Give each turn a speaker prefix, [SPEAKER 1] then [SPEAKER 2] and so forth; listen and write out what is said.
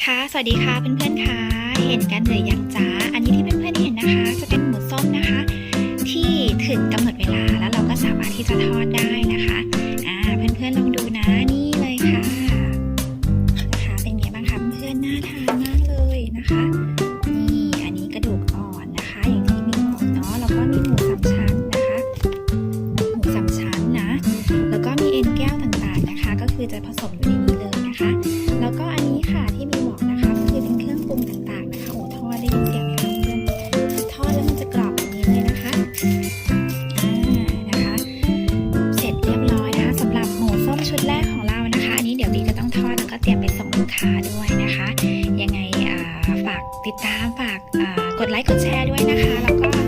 [SPEAKER 1] ค่ะ สวัสดีค่ะเพื่อนๆค่ะ เห็นกันหรือยังจ๊ะอันนี้ที่เพื่อนๆเห็นนะคะ จะเป็นหมูส้มนะคะ ที่ถึงกำหนดเวลาแล้วเราก็สามารถที่จะทอดได้นะคะอ่าเพื่อนๆลองดูนะนี่เลยค่ะนะคะเป็นไงบ้างคะเพื่อนๆน่าทานมากเลยนะคะนี่อันนี้กระดูกอ่อนนะคะ อย่างที่มีบอกเนาะแล้วก็มีหมูสามชั้นนะคะหมูสามชั้นนะ แล้วก็มีเอ็นแก้วต่างๆนะคะ ก็คือจะผสมอยู่ในนี้เลย ก็เตรียมไปส่งลูกค้าด้วยนะคะ ยังไงฝากติดตามฝากกดไลค์กดแชร์ด้วยนะคะ แล้วก็